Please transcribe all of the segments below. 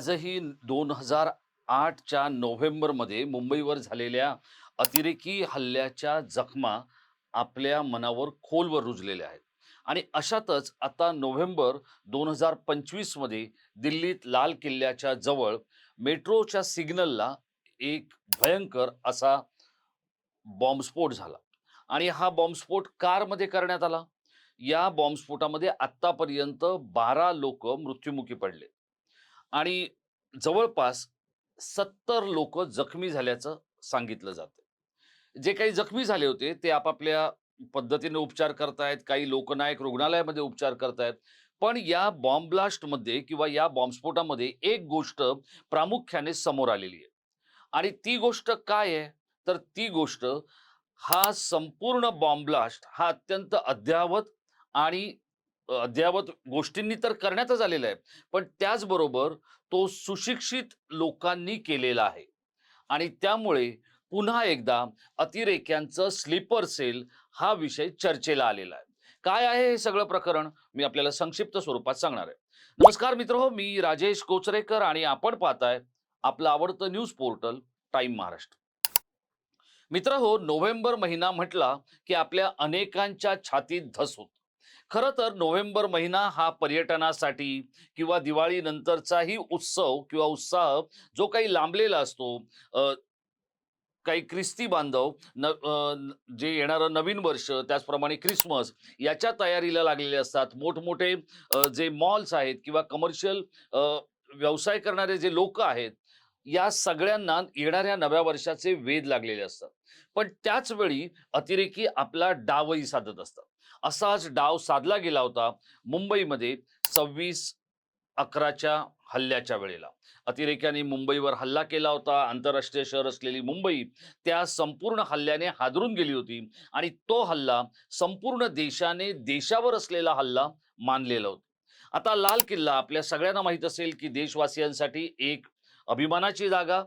आजही दोन हजार आठच्या नोव्हेंबरमध्ये मुंबईवर झालेल्या अतिरेकी हल्ल्याच्या जखमा आपल्या मनावर खोलवर रुजलेल्या आहेत. आणि अशातच आता नोव्हेंबर दोन हजार पंचवीसमध्ये दिल्लीत लाल किल्ल्याच्या जवळ मेट्रोच्या सिग्नलला एक भयंकर असा बॉम्बस्फोट झाला. आणि हा बॉम्बस्फोट कारमध्ये करण्यात आला. या बॉम्बस्फोटामध्ये आत्तापर्यंत बारा लोक मृत्युमुखी पडले. आणि जवळपास सत्तर लोक जखमी झाल्याचं सांगितलं जातं जे काही जखमी झाले होते ते आपापल्या पद्धतीने उपचार करतायत काही लोकनायक रुग्णालयामध्ये उपचार करतायत. पण या बॉम्ब ब्लास्टमध्ये किंवा या बॉम्बस्फोटामध्ये एक गोष्ट प्रामुख्याने समोर आलेली आहे. आणि ती गोष्ट काय आहे? तर ती गोष्ट हा संपूर्ण बॉम्ब ब्लास्ट हा अत्यंत अद्यावत आणि अद्ययावत गोष्टींनी तर करण्यातच आलेलं आहे. पण त्याचबरोबर तो सुशिक्षित लोकांनी केलेला आहे. आणि त्यामुळे पुन्हा एकदा अतिरेक्यांचं स्लीपर सेल हा विषय चर्चेला आलेला आहे. काय आहे हे सगळं प्रकरण? मी आपल्याला संक्षिप्त स्वरूपात सांगणार आहे. नमस्कार मित्र हो मी राजेश कोचरेकर आणि आपण पाहताय आपलं आवडतं न्यूज पोर्टल टाइम महाराष्ट्र. मित्र हो नोव्हेंबर महिना म्हटला की आपल्या अनेकांच्या छातीत धस होत. खरं तर नोव्हेंबर महिना हा पर्यटनासाठी किंवा दिवाळीनंतरचाही उत्सव किंवा उत्साह जो काही लांबलेला असतो काही ख्रिस्ती बांधव न जे येणारं नवीन वर्ष त्याचप्रमाणे ख्रिसमस याच्या तयारीला लागलेले असतात. मोठमोठे जे मॉल्स आहेत किंवा कमर्शियल व्यवसाय करणारे जे लोक आहेत या सगळ्यांना येणाऱ्या नव्या वर्षाचे वेध लागलेले असतात. पण त्याच वेळी अतिरेकी आपला डावही साधत असतात. असाच डाव साधला गेला होता मुंबईमध्ये सव्वीस अकराच्या हल्ल्याच्या वेळेला. अतिरेक्याने मुंबईवर हल्ला केला होता. आंतरराष्ट्रीय शहर असलेली मुंबई त्या संपूर्ण हल्ल्याने हादरून गेली होती आणि तो हल्ला संपूर्ण देशाने देशावर असलेला हल्ला मानलेला होता. आता लाल किल्ला आपल्या सगळ्यांना माहीत असेल की देशवासियांसाठी एक अभिमानाची जागा.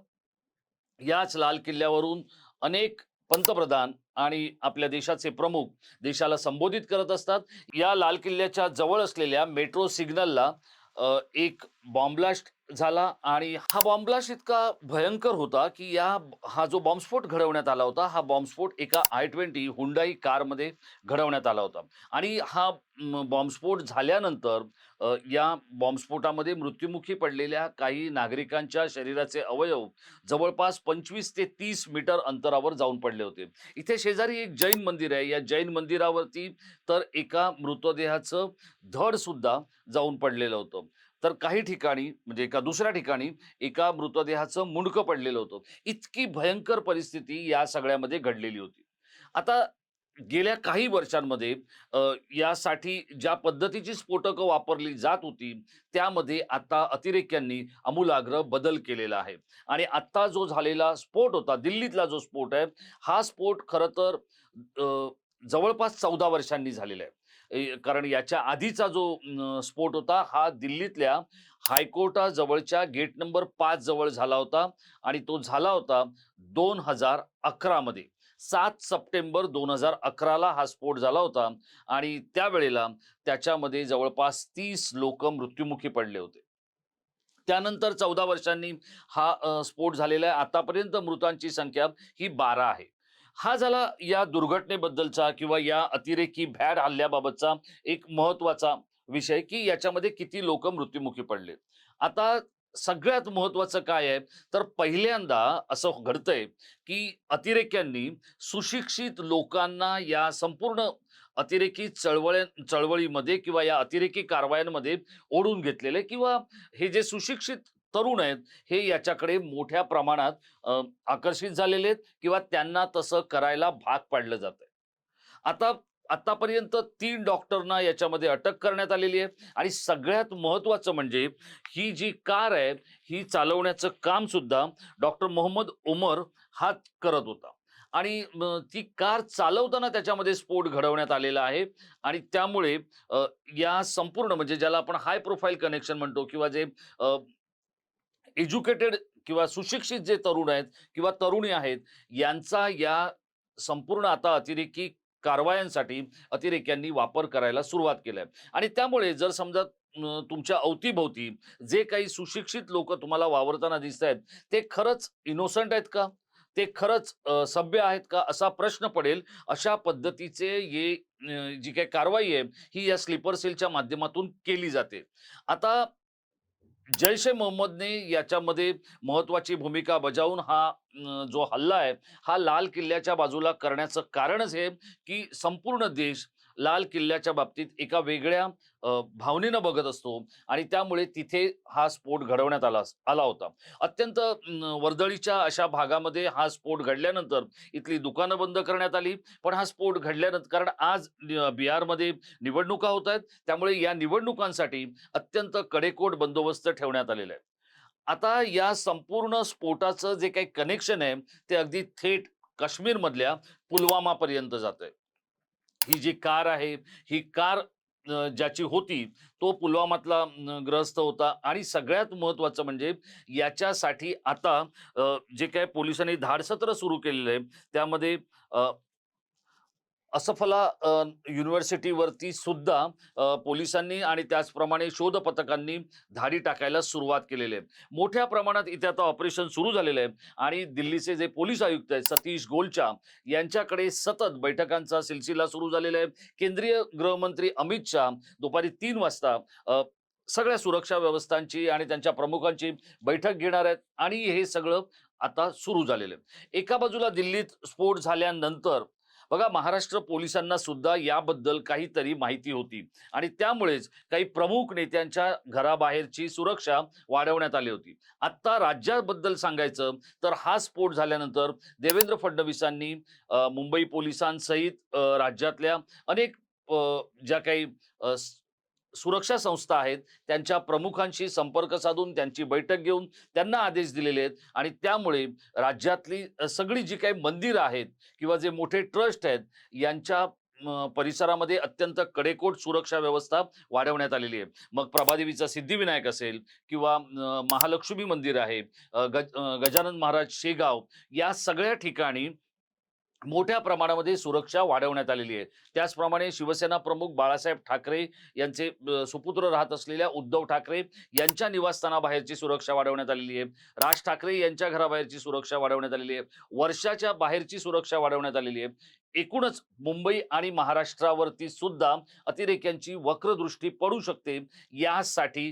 याच लाल किल्ल्यावरून अनेक पंतप्रधान आणि आपल्या देशाचे प्रमुख देशाला संबोधित करत असतात. या लाल किल्ल्याच्या जवळ असलेल्या मेट्रो सिग्नलला एक एक बॉम्बलास्ट झाला आणि हा बॉम्बलास्ट इतका भयंकर होता की या हा जो बॉम्बस्फोट घडवण्यात आला होता हा बॉम्बस्फोट एका आय ट्वेंटी हुंडाई कारमध्ये घडवण्यात आला होता. आणि हा बॉम्बस्फोट झाल्यानंतर या बॉम्बस्फोटामध्ये मृत्युमुखी पडलेल्या काही नागरिकांच्या शरीराचे अवयव जवळपास पंचवीस ते तीस मीटर अंतरावर जाऊन पडले होते. इथे शेजारी एक जैन मंदिर आहे. या जैन मंदिरावरती तर एका मृतदेहाचं धडसुद्धा जाऊन पडलेलं होतं. तर काही ठिकाणी म्हणजे एका दुसऱ्या ठिकाणी एका मृतदेहाचं मुंडकं पडलेलं होतं. इतकी भयंकर परिस्थिती या सगळ्यामध्ये घडलेली होती. आता गेल्या काही वर्षांमध्ये यासाठी ज्या पद्धतीची स्फोटकं वापरली जात होती त्यामध्ये आता अतिरेक्यांनी अमूलाग्र बदल केलेला आहे. आणि आत्ता जो झालेला स्फोट होता दिल्लीतला जो स्फोट आहे हा स्फोट खरं तर जवळपास चौदा वर्षांनी झालेला आहे. कारण याच्या आधीचा जो स्फोट होता हा दिल्लीतल्या हायकोर्टाजवळच्या गेट नंबर पाच जवळ झाला होता आणि तो झाला होता दोन हजार अकरामध्ये सात सप्टेंबर दोन हजार अकराला हा स्फोट झाला होता आणि त्यावेळेला त्याच्यामध्ये जवळपास तीस लोक मृत्युमुखी पडले होते. त्यानंतर चौदा वर्षांनी हा स्फोट झालेला आहे. आतापर्यंत मृतांची संख्या ही बारा आहे. हा झाला या दुर्घटनेबद्दलचा किंवा या अतिरेकी भॅड हल्ल्याबाबतचा एक महत्त्वाचा विषय की याच्यामध्ये किती लोक मृत्युमुखी पडले आता सगळ्यात महत्वाचं काय आहे? तर पहिल्यांदा असं घडतंय की अतिरेक्यांनी सुशिक्षित लोकांना या संपूर्ण अतिरेकी चळवळ चळवळीमध्ये किंवा या अतिरेकी कारवायांमध्ये ओढून घेतलेले किंवा हे जे सुशिक्षित तरुण आहेत हे याच्याकडे मोठ्या प्रमाणात आकर्षित झालेले आहेत किंवा त्यांना तसं करायला भाग पाडलं जात आहे. आता आतापर्यंत तीन डॉक्टरना याच्यामध्ये अटक करण्यात आलेली आहे आणि सगळ्यात महत्वाचं म्हणजे ही जी कार आहे ही चालवण्याचं काम सुद्धा डॉक्टर मोहम्मद उमर हा करत होता. आणि ती कार चालवताना त्याच्यामध्ये स्फोट घडवण्यात आलेला आहे आणि त्यामुळे या संपूर्ण म्हणजे ज्याला आपण हाय प्रोफाईल कनेक्शन म्हणतो किंवा जे एज्युकेटेड किंवा सुशिक्षित जे तरुण आहेत किंवा तरुणी आहेत यांचा या संपूर्ण आता अतिरेकी कारवायांसाठी अतिरेक्यांनी वापर करायला सुरुवात केलाय आणि त्यामुळे जर समजा तुमच्या अवतीभोवती जे काही सुशिक्षित लोक तुम्हाला वावरताना दिसत आहेत ते खरंच इनोसंट आहेत का? ते खरंच सभ्य आहेत का? असा प्रश्न पडेल. अशा पद्धतीचे ये जी काही कारवाई आहे ही या स्लीपर सेलच्या माध्यमातून केली जाते. आता जैश ए मोहम्मदने याच्यामध्ये महत्वाची भूमिका बजावून हा जो हल्ला आहे हा लाल किल्ल्याच्या बाजूला करण्याचं कारणच हे की संपूर्ण देश लाल किल्ल्याच्या बाबतीत एका वेगळ्या भावनेनं बघत असतो आणि त्यामुळे तिथे हा स्फोट घडवण्यात आला आला होता. अत्यंत वर्दळीच्या अशा भागामध्ये हा स्फोट घडल्यानंतर इथली दुकानं बंद करण्यात आली. पण हा स्फोट घडल्यानंतर कारण आज बिहारमध्ये निवडणुका होत आहेत. त्यामुळे या निवडणुकांसाठी अत्यंत कडेकोट बंदोबस्त ठेवण्यात आलेला आहे आता या संपूर्ण स्फोटाचं जे काही कनेक्शन आहे ते अगदी थेट काश्मीरमधल्या पुलवामापर्यंत जात आहे ही जी कार आहे ही कार ज्याची होती तो पुलवामातला ग्रहस्थ ग्रस्त होता. आणि सगळ्यात महत्त्वाचं म्हणजे याच्यासाठी आता जे काय पोलिसांनी धाडसत्र सुरू केलेलं आहे त्यामध्ये असफला युनिव्हर्सिटीवरती सुद्धा पोलिसांनी आणि त्याचप्रमाणे शोध पथकांनी धाडी टाकायला सुरुवात केलेली आहे. मोठ्या प्रमाणात इथे आता ऑपरेशन सुरू झालेलं आहे आणि दिल्लीचे जे पोलीस आयुक्त आहेत सतीश गोलचा यांच्याकडे सतत बैठकांचा सिलसिला सुरू झालेला आहे. केंद्रीय गृहमंत्री अमित शहा दुपारी तीन वाजता सगळ्या सुरक्षा व्यवस्थांची आणि त्यांच्या प्रमुखांची बैठक घेणार आहेत आणि हे सगळं आता सुरू झालेलं आहे. एका बाजूला दिल्लीत स्फोट झाल्यानंतर बघा महाराष्ट्र पोलिसांना सुद्धा याबद्दल काहीतरी माहिती होती. आणि त्यामुळेच काही प्रमुख नेत्यांच्या घराबाहेरची सुरक्षा वाढवण्यात आली होती. आत्ता राज्याबद्दल सांगायचं तर हा स्फोट झाल्यानंतर देवेंद्र फडणवीसांनी मुंबई पोलिसांसहित राज्यातल्या अनेक ज्या काही सुरक्षा संस्था आहेत त्यांच्या प्रमुखांशी संपर्क साधून त्यांची बैठक घेऊन त्यांना आदेश दिलेले आहेत आणि त्यामुळे राज्यातली सगळी जी काही मंदिरं आहेत किंवा जे मोठे ट्रस्ट आहेत यांच्या परिसरामध्ये अत्यंत कडेकोट सुरक्षा व्यवस्था वाढवण्यात आलेली आहे. मग प्रभादेवीचा सिद्धिविनायक असेल किंवा महालक्ष्मी मंदिर आहे गज गजानन महाराज शेगाव या सगळ्या ठिकाणी मोठ्या प्रमाणामध्ये सुरक्षा वाढवण्यात आलेली आहे. त्याचप्रमाणे शिवसेना प्रमुख बाळासाहेब ठाकरे यांचे सुपुत्र राहत असलेल्या उद्धव ठाकरे यांच्या निवासस्थानाबाहेरची सुरक्षा वाढवण्यात आलेली आहे. राज ठाकरे यांच्या घराबाहेरची सुरक्षा वाढवण्यात आलेली आहे. वर्षाच्या बाहेरची सुरक्षा वाढवण्यात आलेली आहे. एकूणच मुंबई आणि महाराष्ट्रावरती सुद्धा अतिरेक्यांची वक्रदृष्टी पडू शकते यासाठी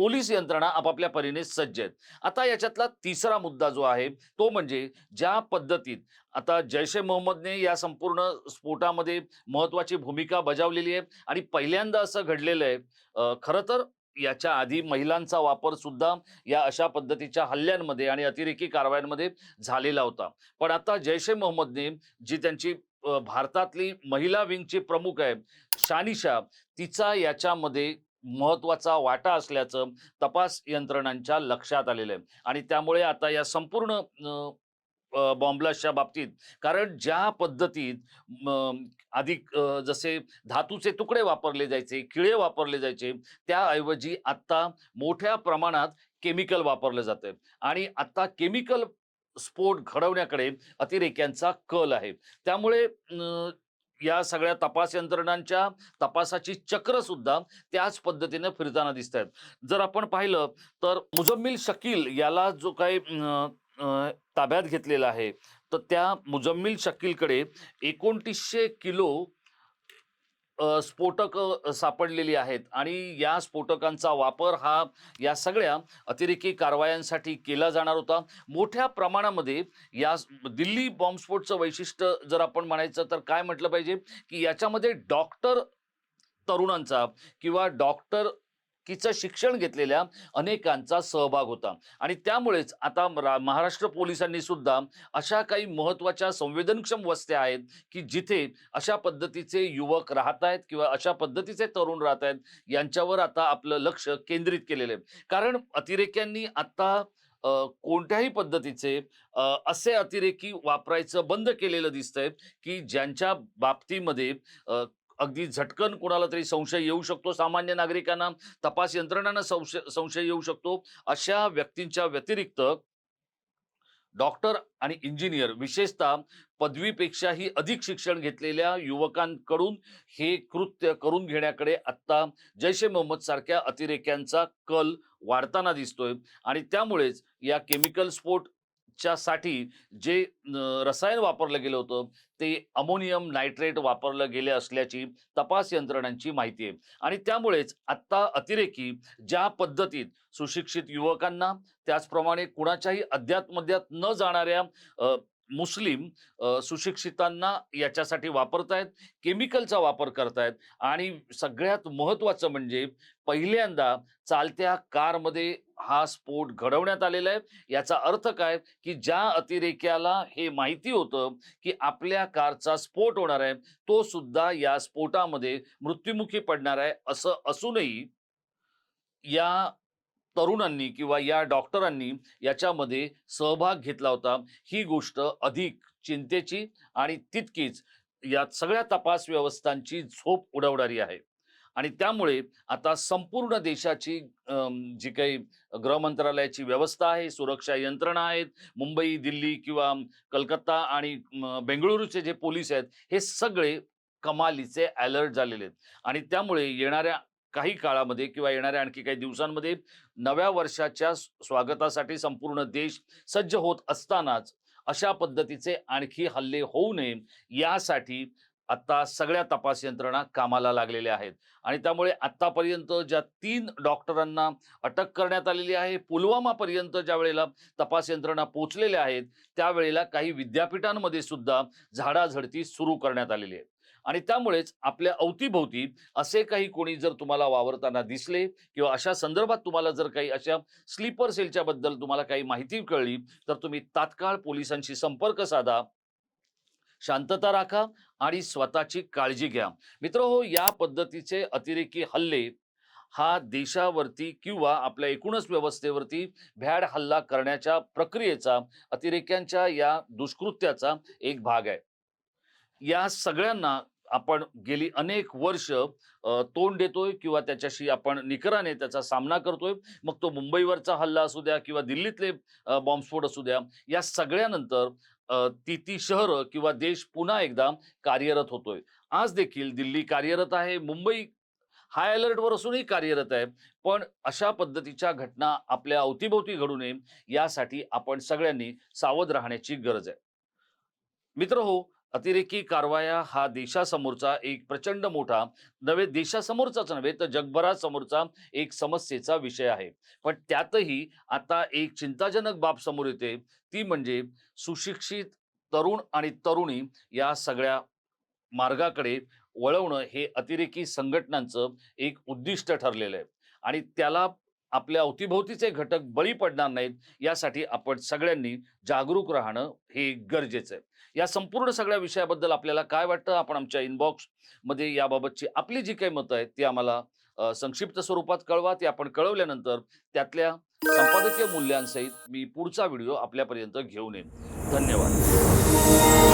पोलीस यंत्रणा आपापल्या परीने सज्ज आहेत. आता याच्यातला तिसरा मुद्दा जो आहे तो म्हणजे ज्या पद्धतीत आता जैश ए मोहम्मदने या संपूर्ण स्फोटामध्ये महत्वाची भूमिका बजावलेली आहे आणि पहिल्यांदा असं घडलेलं आहे खरं तर याच्या आधी महिलांचा वापर सुद्धा या अशा पद्धतीच्या हल्ल्यांमध्ये आणि अतिरेकी कारवायांमध्ये झालेला होता. पण आता जैश ए मोहम्मदने जी त्यांची भारतातली महिला विंगची प्रमुख आहे शानिशा तिचा याच्यामध्ये महत्त्वाचा वाटा असल्याचं तपास यंत्रणांच्या लक्षात आलेलं आहे. आणि त्यामुळे आता या संपूर्ण बॉम्बलाच्या बाबतीत कारण ज्या पद्धतीत अधिक जसे धातूचे तुकडे वापरले जायचे किळे वापरले जायचे त्याऐवजी आत्ता मोठ्या प्रमाणात केमिकल वापरलं जातं आणि आत्ता केमिकल स्फोट घडवण्याकडे अतिरेक्यांचा कल आहे. त्यामुळे या सगळ्या तपास यंत्रणांच्या तपासाची चक्र सुद्धा त्याच पद्धतीने फिरताना दिसत आहेत जर आपण पाहिलं तर मुजम्मिल शकील याला जो काही ताब्यात घेतलेला आहे तर त्या मुजम्मिल शकीलकडे एकोणतीसशे किलो स्फोटक सापडलेली आहेत. आणि या स्फोटकांचा वापर हा या सगळ्या अतिरेकी कारवायांसाठी केला जाणार होता. मोठ्या प्रमाणामध्ये या दिल्ली बॉम्बस्फोटचं वैशिष्ट्य जर आपण म्हणायचं तर काय म्हटलं पाहिजे? की याच्यामध्ये डॉक्टर तरुणांचा किंवा डॉक्टर कीचं शिक्षण घेतलेल्या अनेकांचा सहभाग होता. आणि त्यामुळेच आता महाराष्ट्र पोलिसांनी सुद्धा अशा काही महत्त्वाच्या संवेदनक्षम वस्त्या आहेत की जिथे अशा पद्धतीचे युवक राहत आहेत किंवा अशा पद्धतीचे तरुण राहत आहेत यांच्यावर आता आपलं लक्ष केंद्रित केलेलं आहे. कारण अतिरेक्यांनी आता कोणत्याही पद्धतीचे असे अतिरेकी वापरायचं बंद केलेलं दिसतंय की ज्यांच्या बाबतीमध्ये अगदी झटकन कोणाला तरी संशय येऊ शकतो सामान्य नागरिकांना. तपास यंत्रणांना संशय संशय येऊ शकतो. अशा व्यक्तींच्या व्यतिरिक्त डॉक्टर आणि इंजिनियर विशेषतः पदवीपेक्षाही अधिक शिक्षण घेतलेल्या युवकांकडून हे कृत्य करून घेण्याकडे आत्ता जैश ए मोहम्मद सारख्या अतिरेक्यांचा कल वाढताना दिसतोय. आणि त्यामुळेच या केमिकल स्फोट साठी जे रसायन वापरलं गेलं होतं ते अमोनियम नायट्रेट वापरलं गेले असल्याची तपास यंत्रणांची माहिती आहे. आणि त्यामुळेच आत्ता अतिरेकी ज्या पद्धतीत सुशिक्षित युवकांना त्याचप्रमाणे कुणाच्याही अध्यात्मध्यात न जाणाऱ्या मुस्लिम सुशिक्षितांना याच्यासाठी वापरतायत केमिकलचा वापर करतायत आणि सगळ्यात महत्त्वाचं म्हणजे पहिल्यांदा चालत्या कारमध्ये हा स्फोट घडवण्यात आलेला आहे. याचा अर्थ काय? की ज्या अतिरेक्याला हे माहिती होतं की आपल्या कारचा स्फोट होणार आहे तो सुद्धा या स्फोटामध्ये मृत्युमुखी पडणार आहे असं असूनही या तरुणांनी किंवा या डॉक्टरांनी याच्यामध्ये सहभाग घेतला होता. ही गोष्ट अधिक चिंतेची आणि तितकीच या सगळ्या तपास व्यवस्थांची झोप उडवणारी आहे. आणि त्यामुळे आता संपूर्ण देशाची जी काही गृह मंत्रालयाची व्यवस्था आहे सुरक्षा यंत्रणा आहेत मुंबई दिल्ली किंवा कलकत्ता आणि बेंगळुरूचे जे पोलीस आहेत हे सगळे कमालीचे अलर्ट झालेले आहेत. आणि त्यामुळे येणाऱ्या काही काळामध्ये किंवा येणाऱ्या आणखी काही दिवसांमध्ये नव्या वर्षाच्या स्वागतासाठी संपूर्ण देश सज्ज होत असतानाच अशा पद्धतीचे आणखी हल्ले होऊ नये यासाठी आत्ता सगळ्या तपास यंत्रणा कामाला लागलेल्या आहेत. आणि त्यामुळे आत्तापर्यंत ज्या तीन डॉक्टरांना अटक करण्यात आलेली आहे पुलवामापर्यंत ज्या वेळेला तपास यंत्रणा पोचलेल्या आहेत त्यावेळेला काही विद्यापीठांमध्ये सुद्धा झाडाझडती सुरू करण्यात आलेली आहे. आणि त्यामुळेच आपल्या अवतीभोवती असे काही कोणी जर तुम्हाला वावरताना दिसले किंवा अशा संदर्भात तुम्हाला जर काही अशा स्लीपर सेलच्या बद्दल तुम्हाला काही माहिती कळली तर तुम्ही तात्काळ पोलिसांशी संपर्क साधा. शांतता राखा आणि स्वतःची काळजी घ्या. मित्र हो या पद्धतीचे अतिरेकी हल्ले हा देशावरती किंवा आपल्या एकूणच व्यवस्थेवरती भ्याड हल्ला करण्याच्या प्रक्रियेचा अतिरेक्यांच्या या दुष्कृत्याचा एक भाग आहे. या सगळ्यांना आपण गेली अनेक वर्ष तोंड देतोय किंवा त्याच्याशी आपण निकराने त्याचा सामना करतोय. मग तो मुंबईवरचा हल्ला असू द्या किंवा दिल्लीतले बॉम्बस्फोट असू द्या या सगळ्यानंतर ती ती शहरं किंवा देश पुन्हा एकदा कार्यरत होतोय. आज देखील दिल्ली कार्यरत आहे मुंबई हाय अलर्टवर असूनही कार्यरत आहे. पण अशा पद्धतीच्या घटना आपल्या अवतीभोवती घडू नये यासाठी आपण सगळ्यांनी सावध राहण्याची गरज आहे. मित्र हो अतिरेकी कारवाया हा देशासमोरचा एक प्रचंड मोठा नव्हे देशासमोरचाच नव्हे तर जगभरासमोरचा एक समस्येचा विषय आहे. पण त्यातही आता एक चिंताजनक बाब समोर येते. ती म्हणजे सुशिक्षित तरुण आणि तरुणी या सगळ्या मार्गाकडे वळवणं हे अतिरेकी संघटनांचं एक उद्दिष्ट ठरलेलं आहे. आणि त्याला आपल्या अवतीभोवतीचे घटक बळी पडणार नाहीत यासाठी आपण सगळ्यांनी जागरूक राहणं हे गरजेचं आहे. या संपूर्ण सगळ्या विषयाबद्दल आपल्याला काय वाटतं? आपण आमच्या इनबॉक्समध्ये याबाबतची आपली जी काही मतं आहेत ती आम्हाला संक्षिप्त स्वरूपात कळवा. ती आपण कळवल्यानंतर त्यातल्या संपादकीय मूल्यांसहित मी पुढचा व्हिडिओ आपल्यापर्यंत घेऊन येईन. धन्यवाद.